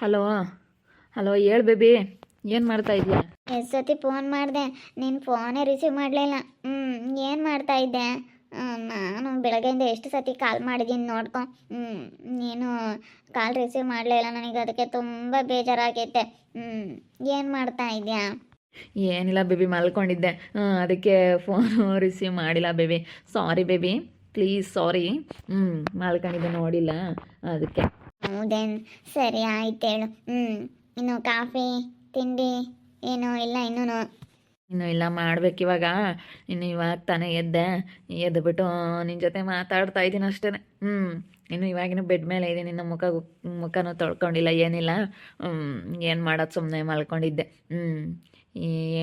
Hello. Hello ಹೇಳ್ baby ಏನು ಮಾಡ್ತಾ ಇದ್ಯಾ? ಎಷ್ಟು ಸತಿ ಫೋನ್ ಮಾಡಿದೆ ನೀನು ಫೋನೇ ರಿಸೀವ್ ಮಾಡಲಿಲ್ಲ. ಹ್ಞೂ ಏನು ಮಾಡ್ತಾ ಇದ್ದೆ? ನಾನು ಬೆಳಗ್ಗೆಯಿಂದ ಎಷ್ಟು ಸತಿ ಕಾಲ್ ಮಾಡಿದ್ದೀನಿ ನೋಡ್ಕೊ. ಹ್ಞೂ ನೀನು ಕಾಲ್ ರಿಸೀವ್ ಮಾಡಲಿಲ್ಲ ನನಗೆ ಅದಕ್ಕೆ ತುಂಬ ಬೇಜಾರಾಗೈತೆ. ಹ್ಞೂ ಏನು ಮಾಡ್ತಾ ಇದೆಯಾ? ಏನಿಲ್ಲ ಬೇಬಿ ಮಲ್ಕೊಂಡಿದ್ದೆ. ಹ್ಮ್, ಅದಕ್ಕೆ ಫೋನು ರಿಸೀವ್ ಮಾಡಿಲ್ಲ baby. Sorry baby please sorry. ಹ್ಞೂ ಮಲ್ಕೊಂಡಿದ್ದೆ ನೋಡಿಲ್ಲ ಅದಕ್ಕೆ. ಹೌದೇನು ಸರಿ, ಆಯ್ತು ಹೇಳು. ಹ್ಞೂ ಇನ್ನು ಕಾಫಿ, ತಿಂಡಿ, ಏನು ಇಲ್ಲ, ಇನ್ನೂ ಇನ್ನು ಇಲ್ಲ, ಮಾಡ್ಬೇಕು ಇವಾಗ. ಇನ್ನು ಇವಾಗ ತಾನೇ ಎದ್ದೆ. ಎದ್ಬಿಟ್ಟು ನಿನ್ನ ಜೊತೆ ಮಾತಾಡ್ತಾ ಇದ್ದೀನಿ ಅಷ್ಟೇ ಹ್ಞೂ ಇನ್ನು ಇವಾಗಿನ ಬೆಡ್ ಮೇಲೆ ಇದೆ ನಿನ್ನ ಮುಖ ಮುಖನೂ ತೊಳ್ಕೊಂಡಿಲ್ಲ, ಏನಿಲ್ಲ. ಏನು ಮಾಡೋದು ಸುಮ್ಮನೆ ಮಲ್ಕೊಂಡಿದ್ದೆ. ಹ್ಞೂ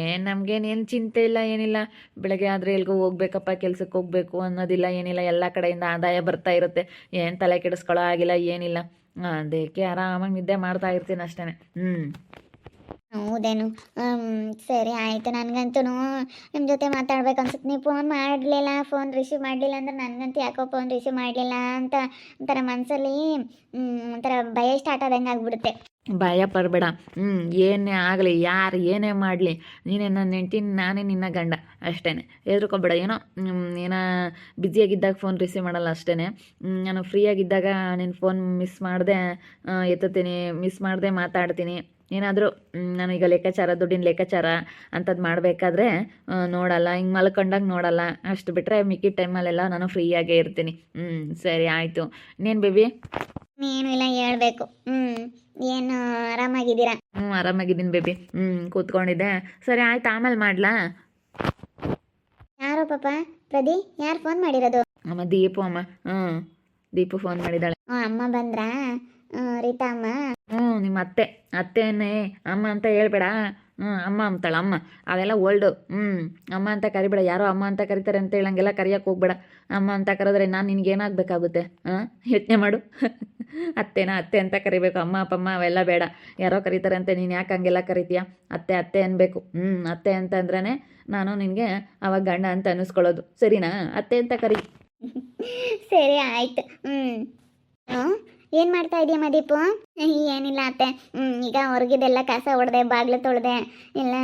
ಏನು ನಮಗೇನೇನು ಚಿಂತೆ ಇಲ್ಲ, ಏನಿಲ್ಲ. ಬೆಳಗ್ಗೆ ಆದರೆ ಎಲ್ಗೂ ಹೋಗ್ಬೇಕಪ್ಪ ಕೆಲ್ಸಕ್ಕೆ ಹೋಗ್ಬೇಕು ಅನ್ನೋದಿಲ್ಲ, ಏನಿಲ್ಲ. ಎಲ್ಲ ಕಡೆಯಿಂದ ಆದಾಯ ಬರ್ತಾ ಇರುತ್ತೆ. ಏನು ತಲೆ ಕೆಡಿಸ್ಕೊಳ್ಳೋ ಆಗಿಲ್ಲ ಏನಿಲ್ಲ. ಅದಕ್ಕೆ ಆರಾಮಾಗಿ ನಿದ್ದೆ ಮಾಡ್ತಾ ಇರ್ತೀನಿ ಅಷ್ಟೇ ಹ್ಞೂ ಹೌದೇನು? ಸರಿ ಆಯಿತು. ನನಗಂತೂ ನಿಮ್ಮ ಜೊತೆ ಮಾತಾಡ್ಬೇಕು ಅನ್ಸುತ್ತೆ. ನೀವು ಫೋನ್ ಮಾಡಲಿಲ್ಲ ಫೋನ್ ರಿಸೀವ್ ಮಾಡಲಿಲ್ಲ ಅಂದ್ರೆ ನನಗಂತೂ ಯಾಕೋ ಫೋನ್ ರಿಸೀವ್ ಮಾಡಲಿಲ್ಲ ಅಂತ ಒಂಥರ ಮನಸ್ಸಲ್ಲಿ ಒಂಥರ ಭಯ ಸ್ಟಾರ್ಟ್ ಆದಂಗೆ ಆಗ್ಬಿಡುತ್ತೆ ಭಯ ಪಡಬೇಡ. ಹ್ಞೂ ಏನೇ ಆಗಲಿ, ಯಾರು ಏನೇ ಮಾಡಲಿ, ನೀನೇ ನನ್ನ ಹೆಂಡ್ತಿ ನಾನೇ ನಿನ್ನ ಗಂಡ ಅಷ್ಟೇ ಹೆದರ್ಕೊಬೇಡ, ಏನೋ ಏನೋ ಬ್ಯುಸಿಯಾಗಿದ್ದಾಗ ಫೋನ್ ರಿಸೀವ್ ಮಾಡಲ್ಲ ಅಷ್ಟೇ ನಾನು ಫ್ರೀಯಾಗಿದ್ದಾಗ ನಿನ್ನ ಫೋನ್ ಮಿಸ್ ಮಾಡಿದೆ ಎತ್ತುತ್ತೀನಿ ಮಿಸ್ ಮಾಡಿದೆ, ಮಾತಾಡ್ತೀನಿ. ಏನಾದರೂ ನಾನೀಗ ಲೆಕ್ಕಾಚಾರ, ದುಡ್ಡಿನ ಲೆಕ್ಕಾಚಾರ ಅಂಥದ್ದು ಮಾಡಬೇಕಾದ್ರೆ ನೋಡಲ್ಲ, ಹಿಂಗೆ ಮಲ್ಕೊಂಡಾಗ ನೋಡಲ್ಲ. ಅಷ್ಟು ಬಿಟ್ಟರೆ ಮಿಕ್ಕಿದ ಟೈಮಲ್ಲೆಲ್ಲ ನಾನು ಫ್ರೀಯಾಗೇ ಇರ್ತೀನಿ. ಹ್ಞೂ ಸರಿ, ಆಯಿತು. ಇನ್ನೇನು ಬೇಬಿ ಏನು ಇಲ್ಲ ಹೇಳ್ಬೇಕು. ಹ್ಮ್ ಏನು ಆರಾಮಾಗಿದ್ದೀರಾ? ಹ್ಞೂ ಆರಾಮಾಗಿದ್ದೀನಿ ಬೇಬಿ. ಹ್ಞೂ ಕೂತ್ಕೊಂಡಿದ್ದೆ. ಸರಿ ಆಯ್ತು ಆಮೇಲೆ ಮಾಡ್ಲಾ? ಯಾರೋ ಪಾಪ? ಪ್ರದಿ ಯಾರು ಫೋನ್ ಮಾಡಿರೋದು? ಅಮ್ಮ ದೀಪು ಅಮ್ಮ. ಹ್ಞೂ ದೀಪು ಫೋನ್ ಮಾಡಿದಾಳೆ ಹ್ಞೂ ಅಮ್ಮ ಬಂದ್ರಾ? ಹ್ಞೂ ರೀತಾ ಅಮ್ಮ. ಹ್ಞೂ ನಿಮ್ಮ ಅತ್ತೆ. ಅತ್ತೆನೆ ಅಮ್ಮ ಅಂತ ಹೇಳ್ಬೇಡ. ಹ್ಞೂ ಅಮ್ಮ ಅಂತಾಳೆ, ಅಮ್ಮ. ಅವೆಲ್ಲ ಓಲ್ಡು. ಹ್ಞೂ ಅಮ್ಮ ಅಂತ ಕರಿಬೇಡ. ಯಾರೋ ಅಮ್ಮ ಅಂತ ಕರಿತಾರೆ ಅಂತ ಹೇಳಂಗೆಲ್ಲ ಕರಿಯಕ್ಕೆ ಹೋಗ್ಬೇಡ. ಅಮ್ಮ ಅಂತ ಕರೆದ್ರೆ ನಾನು ನಿನಗೇನಾಗಬೇಕಾಗುತ್ತೆ ಹಾಂ ಯೋಚನೆ ಮಾಡು. ಅತ್ತೆನ ಅತ್ತೆ ಅಂತ ಕರಿಬೇಕು. ಅಮ್ಮ, ಅಪ್ಪಮ್ಮ ಅವೆಲ್ಲ ಬೇಡ. ಯಾರೋ ಕರೀತಾರೆ ಅಂತ ನೀನು ಯಾಕೆ ಹಂಗೆಲ್ಲ ಕರಿತೀಯ? ಅತ್ತೆ ಅತ್ತೆ ಅನ್ಬೇಕು. ಹ್ಞೂ ಅತ್ತೆ ಅಂತ ಅಂದ್ರೇ ನಾನು ನಿನಗೆ ಅವಾಗ ಗಂಡ ಅಂತ ಅನ್ನಿಸ್ಕೊಳ್ಳೋದು. ಸರಿನಾ? ಅತ್ತೆ ಅಂತ ಕರಿ. ಸರಿ, ಆಯ್ತು. ಹ್ಮ್. ಏನ್ ಮಾಡ್ತಾ ಇದೆಯಾ ಮದೀಪು ಏನಿಲ್ಲ ಅತ್ತೆ. ಈಗ ಹೊರಗಿದೆಲ್ಲ ಕಸ ಹೊಡೆದೆ ಬಾಗ್ಲು ತೊಳೆದೆ, ಎಲ್ಲ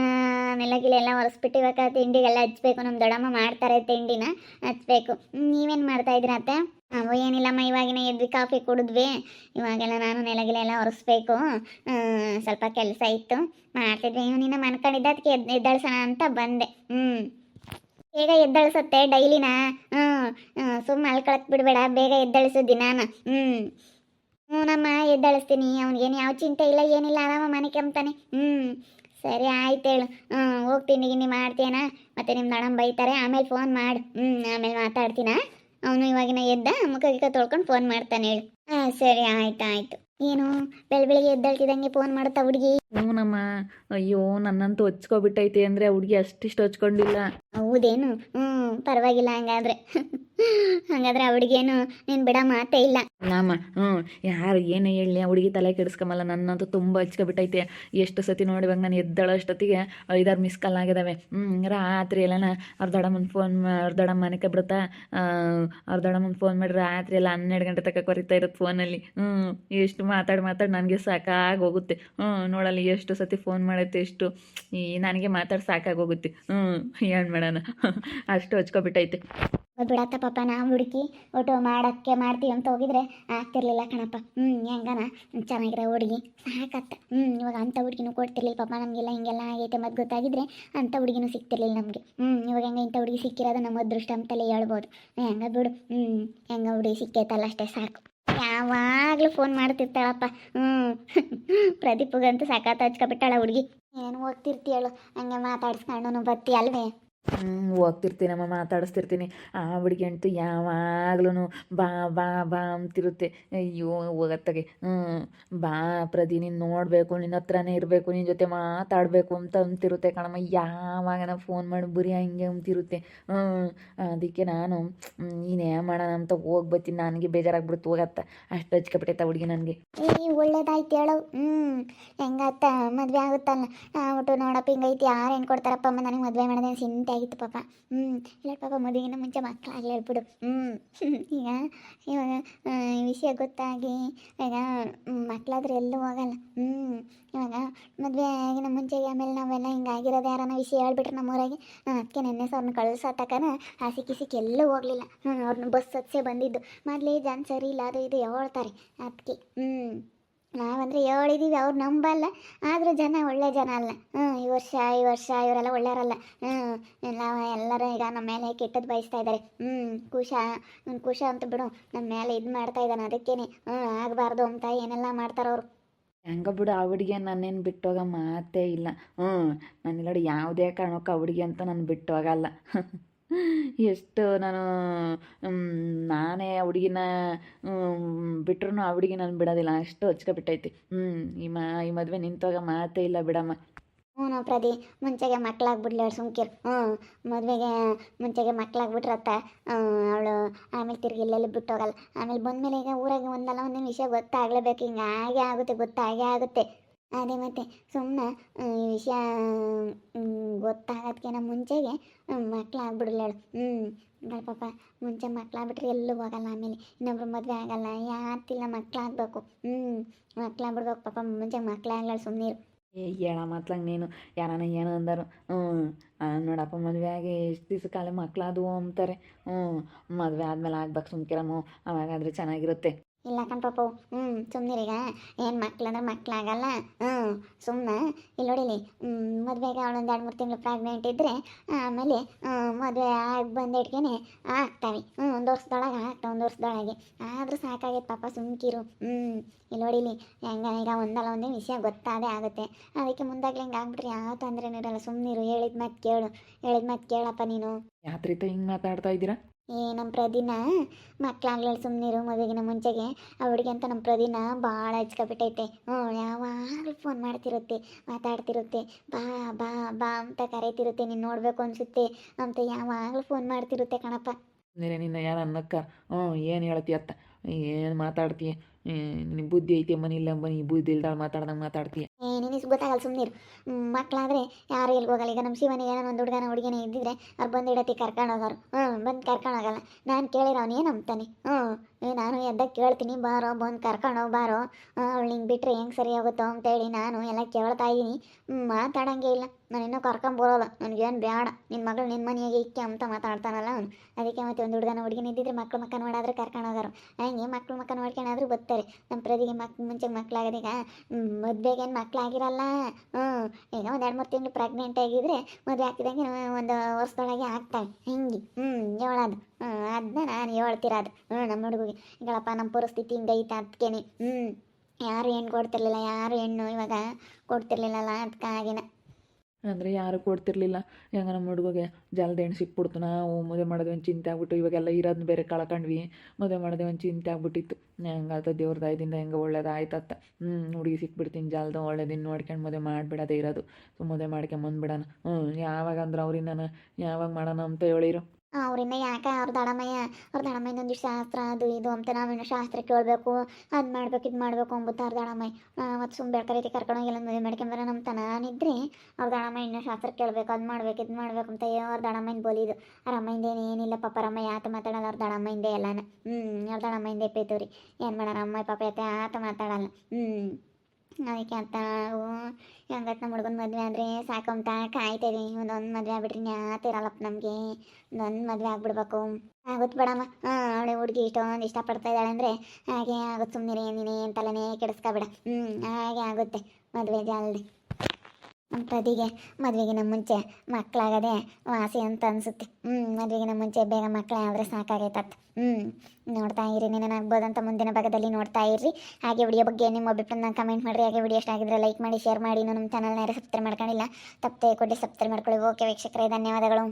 ನೆಲಗಿಲೆ ಎಲ್ಲ ಒರೆಸ್ಬಿಟ್ಟು ಇವಾಗ ತಿಂಡಿಗೆಲ್ಲ ಹಚ್ಬೇಕು. ನಮ್ಮ ದೊಡ್ಡಮ್ಮ ಮಾಡ್ತಾರೆ ತಿಂಡಿನ, ಹಚ್ಬೇಕು. ನೀವೇನು ಮಾಡ್ತಾ ಇದ್ದೀರಾ ಅತ್ತೆ? ಅವು ಏನಿಲ್ಲಮ್ಮ, ಇವಾಗಿನ ಎದ್ವಿ, ಕಾಫಿ ಕುಡಿದ್ವಿ. ಇವಾಗೆಲ್ಲ ನಾನು ನೆಲಗಿಲೆ ಎಲ್ಲ ಒರೆಸ್ಬೇಕು. ಸ್ವಲ್ಪ ಕೆಲಸ ಇತ್ತು, ಮಾಡ್ತಿದ್ವಿ. ನಿನ್ನ ಮನ್ಕೊಂಡಿದ್ದೆ ಅದಕ್ಕೆ ಎದ್, ಎದ್ದಳ್ಸೋಣ ಅಂತ ಬಂದೆ. ಹ್ಞೂ ಬೇಗ ಎದ್ದಳ್ಸತ್ತೆ ಡೈಲಿನ? ಹ್ಞೂ ಸುಮ್ಮನೆ ಮಲ್ಕೊಳಕ್ ಬಿಡಬೇಡ, ಬೇಗ ಎದ್ದಳಿಸು ದಿನಾನ. ಹ್ಞೂ ಹ್ಞೂ ಎದ್ದಾಳಿಸ್ತೀನಿ. ಅವ್ನಿಗೇನು ಯಾವ ಚಿಂತೆ ಇಲ್ಲ ಏನಿಲ್ಲ ಆರಾಮ ಮನೆ ಕೆಮ್ತಾನೆ. ಹ್ಞೂ ಸರಿ ಆಯ್ತು ಹೇಳು. ಹ್ಞೂ ಹೋಗ್ತೀನಿ ಗಿನ್ನಿ ಮಾಡ್ತೇನ ಮತ್ತೆ ನಿಮ್ಮ ಮೇಡಮ್ ಬೈತಾರೆ. ಆಮೇಲೆ ಫೋನ್ ಮಾಡು. ಹ್ಞೂ ಆಮೇಲೆ ಮಾತಾಡ್ತೀನ? ಅವನು ಇವಾಗಿನ ಎದ್ದ ಮುಖ ಗಿಕ್ಕ ತೊಳ್ಕೊಂಡು ಫೋನ್ ಮಾಡ್ತಾನೆ ಹೇಳು. ಹಾಂ ಸರಿ ಆಯ್ತು ಆಯ್ತು. ಏನು ಬೆಳ ಬೆಳಿಗ್ಗೆ ಎದ್ದಳ್ತಿದಂಗೆ ಫೋನ್ ಮಾಡುತ್ತಾ ಹುಡುಗಿ? ಹ್ಞೂನಮ್ಮ ಅಯ್ಯೋ ನನ್ನಂತೂ ಹಚ್ಕೊಬಿಟ್ಟೈತೆ ಅಂದರೆ ಹುಡುಗಿ ಅಷ್ಟಿಷ್ಟು ಹಚ್ಕೊಂಡಿಲ್ಲ ಹೌದೇನು? ಹ್ಞೂ ಪರವಾಗಿಲ್ಲ ಹಂಗಾದ್ರೆ. ಹಂಗಾದ್ರೆ ಆ ನೀನ್ ಬಿಡ ಮಾತೇ ಇಲ್ಲ. ನಾಮ, ಹ್ಞೂ, ಯಾರು ಏನು ಹೇಳಿ ಆ ಹುಡುಗಿ ತಲೆ ಕೆಡಿಸ್ಕೊಂಬಲ್ಲ, ನನ್ನಂತೂ ತುಂಬ ಹಚ್ಕೊಬಿಟ್ಟೈತೆ ಎಷ್ಟು ಸತಿ ನೋಡಿವಾಗ ನಾನು ಎದ್ದಳೋ ಅಷ್ಟೊತ್ತಿಗೆ ಐದಾರು ಮಿಸ್ ಕಾಲ್ ಆಗಿದಾವೆ. ಹ್ಞೂ ರಾತ್ರಿ ಎಲ್ಲನ ಅವ್ರ ದೊಡ್ಡಮ್ಮನ ಫೋನ್ ಅವ್ರ ದೊಡ್ಡಮ್ಮ ಮನೆಗೆ ಬಿಡುತ್ತಾ ಅವ್ರ ದೊಡ್ಡಮ್ಮನ ಫೋನ್ ಮಾಡಿ ರಾತ್ರಿ ಎಲ್ಲ ಹನ್ನೆರಡು ಗಂಟೆ ತನಕ ಕೊರಿತಾ ಇರೋದು ಫೋನಲ್ಲಿ ಹ್ಞೂ, ಎಷ್ಟು ಮಾತಾಡಿ ಮಾತಾಡಿ ನನಗೆ ಸಾಕಾಗಿ ಹೋಗುತ್ತೆ ಹ್ಞೂ, ನೋಡಲ್ಲ ಎಷ್ಟು ಸತಿ ಫೋನ್ ಮಾಡೈತೆ ಎಷ್ಟು ಈ, ನನಗೆ ಮಾತಾಡಿ ಸಾಕಾಗೋಗುತ್ತೆ. ಹ್ಞೂ, ಏನು ಮಾಡೋಣ? ಅಷ್ಟು ಹಚ್ಕೊಬಿಟ್ಟೈತೆ. ಬಿಡತ್ತ ಪಾಪ ನಾವು ಹುಡುಕಿ ಒಟ್ಟು ಮಾಡಕ್ಕೆ ಮಾಡ್ತೀವಿ ಅಂತ ಹೋಗಿದ್ರೆ ಆಗ್ತಿರ್ಲಿಲ್ಲ ಕಣಪ್ಪ. ಹ್ಞೂ ಹೆಂಗನ? ಚೆನ್ನಾಗಿರೋ ಹುಡುಗಿ. ಸಾಕತ್ತ. ಹ್ಞೂ ಇವಾಗ ಅಂಥ ಹುಡುಗಿನೂ ಕೊಡ್ತಿರ್ಲಿಲ್ಲ ಪಾಪ, ನಮಗೆಲ್ಲ ಹಿಂಗೆಲ್ಲ ಆಗೈತೆ ಮತ್ತು ಗೊತ್ತಾಗಿದ್ರೆ ಅಂಥ ಹುಡುಗಿನೂ ಸಿಗ್ತಿರ್ಲಿಲ್ಲ ನಮಗೆ. ಹ್ಞೂ ಇವಾಗ ಹೆಂಗೆ ಇಂಥ ಹುಡುಗಿ ಸಿಕ್ಕಿರೋದು ನಮ್ಮ ಅದೃಷ್ಟ ಅಂತಲೇ ಹೇಳ್ಬೋದು ಹೆಂಗ ಬಿಡು. ಹ್ಞೂ ಹೆಂಗ ಹುಡುಗಿ ಸಿಕ್ಕೈತಲ್ಲ ಅಷ್ಟೇ ಸಾಕು. ಯಾವಾಗಲೂ ಫೋನ್ ಮಾಡ್ತಿರ್ತಾಳಪ್ಪ. ಹ್ಞೂ ಪ್ರದೀಪ್ಗಂತೂ ಸಾಕತ್ತ ಹಚ್ಕೊಬಿಟ್ಟಾಳ ಹುಡುಗಿ. ಏನು ಹೋಗ್ತಿರ್ತೀಯಳು ಹಂಗೆ ಮಾತಾಡ್ಸ್ಕೊಂಡು ಬತ್ತಿ ಅಲ್ವೇ ಹೋಗ್ತಿರ್ತೀನಮ್ಮ ಮಾತಾಡಿಸ್ತಿರ್ತೀನಿ. ಆ ಹುಡುಗಿ ಅಂತೂ ಯಾವಾಗ್ಲೂ ಬಾ ಬಾ ಬಾ ಅಂತಿರುತ್ತೆ. ಅಯ್ಯೋ, ಹೋಗತ್ತಗೆ. ಹ್ಞೂ ಬಾ ಪ್ರತಿ ನೀನು ನೋಡಬೇಕು ನಿನ್ನ ಹತ್ರನೇ ಇರಬೇಕು ನಿನ್ನ ಜೊತೆ ಮಾತಾಡಬೇಕು ಅಂತ ಅಂತಿರುತ್ತೆ ಕಣಮ್ಮ. ಯಾವಾಗ ಫೋನ್ ಮಾಡಿ ಬರಿ ಹಂಗೆ ಅಂತಿರುತ್ತೆ. ಹ್ಞೂ ಅದಕ್ಕೆ ನಾನು ನೀನೇ ಮಾಡೋಣ ಅಂತ ಹೋಗಿ ಬರ್ತೀನಿ. ನನಗೆ ಬೇಜಾರಾಗ್ಬಿಡುತ್ತೆ ಹೋಗತ್ತ. ಅಷ್ಟು ಹಚ್ಕೊಬಿಟ್ಟೈತೆ ಹುಡುಗಿ ನನಗೆ. ಒಳ್ಳೇದಾಯ್ತು ಹೇಳು. ಹ್ಞೂ ಹೆಂಗಾತ ಮದುವೆ ಆಗುತ್ತಲ್ಲ? ಒಟ್ಟು ನೋಡಪ್ಪ, ಹಿಂಗೈತಿ. ಯಾರು ಹೆಣ್ಣು ಕೊಡ್ತಾರಪ್ಪ ಅಮ್ಮ? ನನಗೆ ಮದುವೆ ಮಾಡೋದೇನು ಚಿಂತೆ ಆಗಿತ್ತು ಪಾಪ. ಹ್ಞೂ ಇಲ್ಲ ಪಾಪ ಮದುವೆಗಿನ ಮುಂಚೆ ಮಕ್ಕಳಾಗಲಿ ಹೇಳ್ಬಿಡು ಹ್ಞೂ ಈಗ, ಇವಾಗ ವಿಷಯ ಗೊತ್ತಾಗಿ, ಈಗ ಮಕ್ಕಳಾದ್ರೆ ಎಲ್ಲೂ ಹೋಗಲ್ಲ. ಹ್ಞೂ ಇವಾಗ ಮದುವೆ ಆಗಿನ ಮುಂಚೆಗೆ ಆಮೇಲೆ ನಾವೆಲ್ಲ ಹಿಂಗಾಗಿರೋದು ಯಾರನ್ನ ವಿಷಯ ಹೇಳ್ಬಿಟ್ರೆ ನಮ್ಮೂರಾಗೆ ಅದಕ್ಕೆ ನೆನ್ನೆ ಅವ್ರನ್ನ ಕಳ್ಸತ್ತಕನ ಹಾಸಿ ಕಿಸಿಕ್ಕೆ ಎಲ್ಲೂ ಹೋಗಲಿಲ್ಲ. ಹ್ಞೂ ಅವ್ರನ್ನ ಬಸ್ ಹತ್ಸೆ ಬಂದಿದ್ದು. ಮೊದಲೇ ಜನ ಸರಿ ಇಲ್ಲ ಅದು ಇದು ಹೇಳ್ತಾರೆ? ಅದಕ್ಕೆ ಹ್ಞೂ ನಾವಂದ್ರೆ ಹೇಳಿದೀವಿ ಅವ್ರು ನಂಬಲ್ಲ, ಆದರೂ ಜನ ಒಳ್ಳೆ ಜನ ಅಲ್ಲ. ಹ್ಞೂ ಈ ವರ್ಷ ಈ ವರ್ಷ ಇವರೆಲ್ಲ ಒಳ್ಳೆಯವರಲ್ಲ. ಹ್ಞೂ ಎಲ್ಲ, ಎಲ್ಲರೂ ಈಗ ನಮ್ಮ ಮೇಲೆ ಕೆಟ್ಟದ್ದು ಬಯಸ್ತಾ ಇದ್ದಾರೆ. ಹ್ಞೂ ಕುಶ ಅವ್ನು ಕುಶ ಅಂತ ಬಿಡು, ನಮ್ಮ ಮೇಲೆ ಇದು ಮಾಡ್ತಾ ಇದ್ದಾನೆ, ಅದಕ್ಕೇನೆ. ಹ್ಞೂ ಆಗಬಾರ್ದು ಅಂತ ಏನೆಲ್ಲ ಮಾಡ್ತಾರೆ ಅವರು. ಹೆಂಗ ಬಿಡು, ಆ ಹುಡುಗಿ ನನ್ನೇನು ಬಿಟ್ಟೋಗ ಮಾತೇ ಇಲ್ಲ. ಹ್ಞೂ ನಾನು ನೋಡಿ ಯಾವುದೇ ಕಾರಣಕ್ಕೂ ಆ ಹುಡುಗಿ ಅಂತ ನಾನು ಬಿಟ್ಟೋಗಲ್ಲ. ಎಷ್ಟು ನಾನು ನಾನೇ ಹುಡುಗಿನ ಬಿಟ್ರೂ ಆ ಹುಡುಗಿ ನಾನು ಬಿಡೋದಿಲ್ಲ. ಅಷ್ಟು ಹಚ್ಕೊಬಿಟ್ಟೈತಿ ಹ್ಞೂ ಈ ಮಾ, ಈ ಮದುವೆ ನಿಂತೋಗ ಮಾತೇ ಇಲ್ಲ ಬಿಡಮ್ಮ. ಹ್ಞೂ ಪ್ರದಿ ಮುಂಚೆಗೆ ಮಕ್ಕಳಾಗ್ಬಿಡ್ಲಿ ಸುಮ್ಕಿರು. ಹ್ಞೂ, ಮದುವೆಗೆ ಮುಂಚೆಗೆ ಮಕ್ಕಳಾಗ್ಬಿಟ್ರತ್ತ ಅವಳು ಆಮೇಲೆ ತಿರುಗಿ ಎಲ್ಲೆಲ್ಲಿ ಬಿಟ್ಟೋಗಲ್ಲ. ಆಮೇಲೆ ಬಂದಮೇಲೆ ಈಗ ಊರಾಗೆ ಒಂದಲ್ಲ ಒಂದು ವಿಷಯ ಗೊತ್ತಾಗಲೇಬೇಕು. ಹಿಂಗೆ ಹಾಗೆ ಆಗುತ್ತೆ, ಗೊತ್ತಾಗೇ ಆಗುತ್ತೆ. ಅದೇ ಮತ್ತೆ ಸುಮ್ಮನೆ ವಿಷಯ ಗೊತ್ತಾಗೋದಕ್ಕಿಂತ ಮುಂಚೆಗೆ ಮಕ್ಕಳಾಗ್ಬಿಡ್ಲಾಳು ಹ್ಞೂ ಪಾಪ ಮುಂಚೆ ಮಕ್ಕಳಾಗ್ಬಿಟ್ರೆ ಎಲ್ಲೂ ಹೋಗಲ್ಲ ಆಮೇಲೆ, ಇನ್ನೊಬ್ರು ಮದುವೆ ಆಗಲ್ಲ, ಯಾತಿಲ್ಲ ಮಕ್ಕಳಾಗಬೇಕು ಹ್ಞೂ ಮಕ್ಕಳಾಗ್ಬಿಡ್ಬೇಕು ಪಾಪ, ಮುಂಚೆ ಮಕ್ಕಳಾಗ್ಲಾಳು ಸುಮ್ಮನೆ ಹೇಳ ಮಾತ್ಲಂಗೆ ನೀನು, ಯಾರನ ಏನು ಅಂದರು. ಹ್ಞೂ ನೋಡಪ್ಪ, ಮದುವೆ ಆಗಿ ಎಷ್ಟು ದಿವ್ಸ ಕಾಲ ಮಕ್ಕಳಾದವು ಅಂತಾರೆ. ಹ್ಞೂ ಮದುವೆ ಆದಮೇಲೆ ಆಗ್ಬೇಕು ಸುಮ್ಕಿರಮ್ಮ, ಅವಾಗಾದ್ರೆ ಚೆನ್ನಾಗಿರುತ್ತೆ. ಇಲ್ಲ ಕಣ್ಪಾಪು ಹ್ಞೂ ಸುಮ್ಮನಿರೀಗ ಏನು ಮಕ್ಳಂದ್ರೆ ಮಕ್ಕಳಾಗಲ್ಲ ಹ್ಞೂ ಸುಮ್ಮನೆ ಇಲ್ಲಿ ನೋಡಿಲಿ ಮದುವೆಗೆ ಅವಳೊಂದು ಎರಡು ಮೂರು ತಿಂಗಳು ಪ್ರೆಗ್ನೆಂಟ್ ಇದ್ದರೆ ಆಮೇಲೆ ಮದುವೆ ಆಗಿ ಬಂದಿಡ್ಕೇನೆ ಆಗ್ತಾವೆ. ಹ್ಞೂ ಒಂದು ವರ್ಷದೊಳಗೆ ಆಗ್ತಾವೆ, ಒಂದು ವರ್ಷದೊಳಗೆ. ಆದರೂ ಸಾಕಾಗೈತೆ ಪಾಪ, ಸುಮ್ಕಿರು. ಹ್ಞೂ ಇಲ್ಲಿ ನೋಡಿಲಿ ಹೆಂಗ, ಈಗ ಒಂದಲ್ಲ ಒಂದೇ ವಿಷಯ ಗೊತ್ತಾದೇ ಆಗುತ್ತೆ. ಅದಕ್ಕೆ ಮುಂದಾಗ್ಲಿ ಹಿಂಗೆ ಆಗ್ಬಿಟ್ರೆ ಯಾವ ತೊಂದರೆನೂ ಇರಲ್ಲ. ಸುಮ್ಮನಿರು ಹೇಳಿದ ಮತ್ತೆ ಕೇಳು, ಹೇಳಿದ ಮತ್ತೆ ಕೇಳಪ್ಪ ನೀನು. ಯಾತ್ರಿತ ಹಿಂಗೆ ಮಾತಾಡ್ತಾ ಇದ್ದೀರಾ? ಏ ನಮ್ಮ ಪ್ರದಿನ. ಮಕ್ಕಳಾಗ್ಲಲ್ಲಿ ಸುಮ್ಮನಿರು ಮದುವೆಗಿನ ಮುಂಚೆಗೆ. ಆ ಹುಡುಗಿ ಅಂತ ನಮ್ಮ ಪ್ರದಿನ ಭಾಳ ಹಚ್ಕೊಬಿಟ್ಟೈತೆ. ಹ್ಞೂ, ಯಾವಾಗಲೂ ಫೋನ್ ಮಾಡ್ತಿರುತ್ತೆ, ಮಾತಾಡ್ತಿರುತ್ತೆ. ಬಾ ಬಾ ಬಾ ಅಂತ ಕರೀತಿರುತ್ತೆ, ನೀನು ನೋಡಬೇಕು ಅನಿಸುತ್ತೆ ಅಂತ ಯಾವಾಗಲೂ ಫೋನ್ ಮಾಡ್ತಿರುತ್ತೆ ಕಣಪ್ಪ. ಅಂದರೆ ನಿನ್ನ ಯಾರು ಅನ್ನಕ್ಕ? ಹ್ಞೂ, ಏನು ಹೇಳ್ತಿ ಅತ್ತ? ಏನು ಮಾತಾಡ್ತೀಯ ನಿನ್ನ ಬುದ್ಧಿ ಐತೆ ಮನಿ ಇಲ್ಲ ಬನ್ನಿ ಬುದ್ಧಿ ಇಲ್ದಾಳ ಮಾತಾಡ್ದಂಗೆ ಮಾತಾಡ್ತೀಯ ಏ ನಿನಗೆ ಗೊತ್ತಾಗಲ್ಲ ಸುಮ್ಮನೆ ಮಕ್ಕಳಾದರೆ ಯಾರು ಎಲ್ಲಿಗೆ ಹೋಗಲ್ಲ. ಈಗ ನಮ್ಮ ಶಿವನಿಗೆ ಏನೋ ಒಂದು ಹುಡುಗನ ಹುಡುಗಿನ ಇದ್ದಿದ್ರೆ ಅವ್ರು ಬಂದು ಇಡತಿ ಕರ್ಕೊಂಡು ಹೋಗೋರು. ಹ್ಞೂ ಬಂದು ಕರ್ಕೊಂಡು ಹೋಗಲ್ಲ. ನಾನು ಕೇಳಿರೋ ಅವ್ನು ಏನು ಅಂತಾನೆ ಹ್ಞೂ ನಾನು ಎದ್ದ ಕೇಳ್ತೀನಿ, ಬಾರೋ, ಬಂದು ಕರ್ಕೊಂಡು ಬಾರೋ. ಅವಳು ಹಿಂಗೆ ಬಿಟ್ಟರೆ ಹೆಂಗೆ ಸರಿ ಆಗುತ್ತೋ ಅಂತೇಳಿ ನಾನು ಎಲ್ಲ ಕೇಳ್ತಾ ಇದ್ದೀನಿ ಮಾತಾಡೋಂಗೆ ಇಲ್ಲ. ನಾನು ಇನ್ನೂ ಕರ್ಕೊಂಬರೋಲ್ಲ ನನಗೇನು ಬೇಡ ನಿನ್ನ ಮಗಳು ನಿನ್ನ ಮನೆಯಾಗೆ ಇಕ್ಕೆ ಅಂತ ಮಾತಾಡ್ತಾನಲ್ಲ ಅವನು. ಅದಕ್ಕೆ ಮತ್ತೆ ಒಂದು ಹುಡುಗನ ಹುಡುಗಿನ ಇದ್ದಿದ್ರೆ ಮಕ್ಳು ಮಕ್ಕ ನೋಡಾದ್ರೆ ಕರ್ಕೊಂಡು ಹೋಗೋರು. ಹಂಗೆ ಮಕ್ಳು ಮಕ್ಕ ನೋಡ್ಕೊಂಡಾದ್ರೂ ಬರ್ತಾರೆ ನಮ್ಮ ಪ್ರದಿಗೆ ಮಕ್, ಮುಂಚೆ ಮಕ್ಕಳಾಗೋದೀಗ ಮದುವೆಗೇನು ಮಕ್ಕಳಾಗಿರಲ್ಲ ಹ್ಞೂ ಈಗ ಒಂದು ಎರಡು ಮೂರು ತಿಂಗಳು ಪ್ರೆಗ್ನೆಂಟ್ ಆಗಿದ್ರೆ ಮದುವೆ ಆಗ್ತಿದ್ದಂಗೆ ಒಂದು ವರ್ಷದೊಳಗೆ ಆಗ್ತಾಳೆ. ಹಿಂಗೆ. ಹ್ಞೂ ಹೇಳೋದು ಅದನ್ನ ನಾನು ಹೇಳ್ತಿರೋದು ಹ್ಞೂ ನಮ್ಮ ಹುಡುಗಿಗೆ. ಈಗಳಪ್ಪ ನಮ್ಮ ಪರಿಸ್ಥಿತಿ ಹಿಂಗೈತೆ ಅದಕ್ಕೇನೆ ಹ್ಞೂ ಯಾರು ಹೆಣ್ಣು ಕೊಡ್ತಿರ್ಲಿಲ್ಲ, ಯಾರು ಹೆಣ್ಣು ಇವಾಗ ಕೊಡ್ತಿರ್ಲಿಲ್ಲಲ್ಲ ಅದಕ್ಕಾಗಿನ ಅಂದರೆ ಯಾರು ಕೊಡ್ತಿರ್ಲಿಲ್ಲ. ಹೆಂಗ ನಮ್ಮ ಹುಡುಗಗೆ ಜಲ್ದಿ ಹೆಣ್ಣು ಸಿಕ್ಬಿಡ್ತು. ನಾವು ಮದುವೆ ಮಾಡೋದೇ ಒಂದು ಚಿಂತೆ ಆಗ್ಬಿಟ್ಟು ಇವಾಗೆಲ್ಲ ಇರೋದನ್ನ ಬೇರೆ ಕಳ್ಕೊಂಡ್ವಿ. ಮದುವೆ ಮಾಡೋದೇ ಒಂದು ಚಿಂತೆ ಆಗ್ಬಿಟ್ಟಿತ್ತು. ಹೆಂಗಾತ ದೇವ್ರ ದಾಯದಿಂದ ಹೆಂಗೆ ಒಳ್ಳೇದಾಯ್ತತ್ತ ಹ್ಞೂ ಹುಡುಗಿ ಸಿಕ್ಬಿಡ್ತೀನಿ ಜಲ್ದ, ಒಳ್ಳೇದಿನ ನೋಡ್ಕೊಂಡು ಮದುವೆ ಮಾಡಿಬಿಡೋದೇ ಇರೋದು. ಸೊ ಮದುವೆ ಮಾಡ್ಕೊಂಬಂದ್ಬಿಡೋಣ ಹ್ಞೂ ಯಾವಾಗ ಅಂದ್ರೆ ಅವ್ರಿಗೆ ನಾನು ಯಾವಾಗ ಮಾಡೋಣ ಅಂತ ಹೇಳಿರು. ಅವರಿಂದ ಯಾಕೆ ಅವ್ರ ದಡಮಯ್ಯ ಅವ್ರ ದಡಮಯ್ಯ ಒಂದು ಶಾಸ್ತ್ರ ಅದು ಇದು ಅಂತ ನಾವೇನು ಶಾಸ್ತ್ರ ಕೇಳಬೇಕು, ಅದು ಮಾಡ್ಬೇಕು, ಇದು ಮಾಡಬೇಕು ಅಂಬುತ್ತ ಅವ್ರ ದಡಮಯ್ಯ ಮತ್ತು ಸುಮ್ಮನೆ ರೀತಿ ಕರ್ಕೊಂಡೋಗಿಲ್ಲ ಮದುವೆ ಮಾಡ್ಕೊಂಬಾರ ನಮ್ಮ ತನಾನಿದ್ರೆ ಅವ್ರ ದಡಮಯ್ಯ ಇನ್ನೂ ಶಾಸ್ತ್ರ ಕೇಳಬೇಕು, ಅದು ಮಾಡ್ಬೇಕು, ಇದು ಮಾಡ್ಬೇಕು ಅಂತ ಅವ್ರ ದಡಮಯ್ಯನ ಬೋಲಿದು. ಅವ್ರ ಅಮ್ಮಯಿಂದ ಏನು ಏನಿಲ್ಲ ಪಾಪ ರಮ್ಮಯ್ಯ ಆತ ಮಾತಾಡಲ್ಲ, ಅವ್ರ ದಡಮಯ್ಯಂದೇ ಎಲ್ಲಾನ. ಹ್ಞೂ ಅವ್ರ ದಡಮಯ್ಯಂದೇ ಪೇತವ್ರಿ. ಏನು ಮಾಡೋಣ ಅಮ್ಮ, ಪಾಪ ಆತ ಮಾತಾಡಲ್ಲ. ಹ್ಞೂ ಅದಕ್ಕೆ ಅಂತ ನಾವು ಹೆಂಗತ್ ನಮ್ಮ ಹುಡುಗನ ಮದುವೆ ಅಂದರೆ ಸಾಕಂತ ಕಾಯ್ತೇವೆ. ಒಂದೊಂದು ಮದುವೆ ಆಗ್ಬಿಟ್ರೆ ನ್ಯಾತಿರಲ್ಲಪ್ಪ ನಮಗೆ. ಒಂದೊಂದು ಮದುವೆ ಆಗ್ಬಿಡ್ಬೇಕು. ಆಗುತ್ತೆ ಬೇಡಮ್ಮ. ಹಾಂ ಅವಳೆ ಹುಡುಗಿ ಇಷ್ಟೊಂದು ಇಷ್ಟಪಡ್ತಾ ಇದ್ದಾಳೆ ಅಂದರೆ ಹಾಗೆ ಆಗುತ್ತೆ ಸುಮ್ಮನೆ ನೀನೇ ಏನು ತಲೆನೇ ಕೆಡಿಸ್ಕೊಬೇಡ. ಹ್ಞೂ ಹಾಗೆ ಆಗುತ್ತೆ. ಮದುವೆ ಜಲ್ದಿ. ಪ್ರದಿಗೆ ಮದುವೆಗಿನ ಮುಂಚೆ ಮಕ್ಕಳಾಗದೆ ವಾಸಿ ಅಂತ ಅನಿಸುತ್ತೆ. ಹ್ಞೂ ಮದುವೆಗಿನ ಮುಂಚೆ ಬೇಗ ಮಕ್ಕಳೇ ಆದರೆ ಸಾಕಾಗೈತತ್. ಹ್ಞೂ ನೋಡ್ತಾ ಇರಿ ನೆನನಾಗ್ಬೋದಂತ ಮುಂದಿನ ಭಾಗದಲ್ಲಿ ನೋಡ್ತಾ ಇರ್ರಿ. ಹಾಗೆ ವಿಡಿಯೋ ಬಗ್ಗೆ ನಿಮ್ಮ ಅಭಿಪ್ರಾಯನ ಕಮೆಂಟ್ ಮಾಡಿರಿ. ಹಾಗೆ ವಿಡಿಯೋ ಆಗಿದ್ರೆ ಲೈಕ್ ಮಾಡಿ ಶೇರ್ ಮಾಡಿ. ನಮ್ಮ ಚಾನಲ್ನ ಯಾರು ಸಬ್ಸ್ಕ್ರೈಬ್ ಮಾಡ್ಕೊಂಡಿಲ್ಲ, ತಪ್ಪದೆ ಕೊಡಿ ಸಬ್ಸ್ಕ್ರೈಬ್ ಮಾಡ್ಕೊಳ್ಳಿ. ಓಕೆ ವೀಕ್ಷಕರೇ, ಧನ್ಯವಾದಗಳು.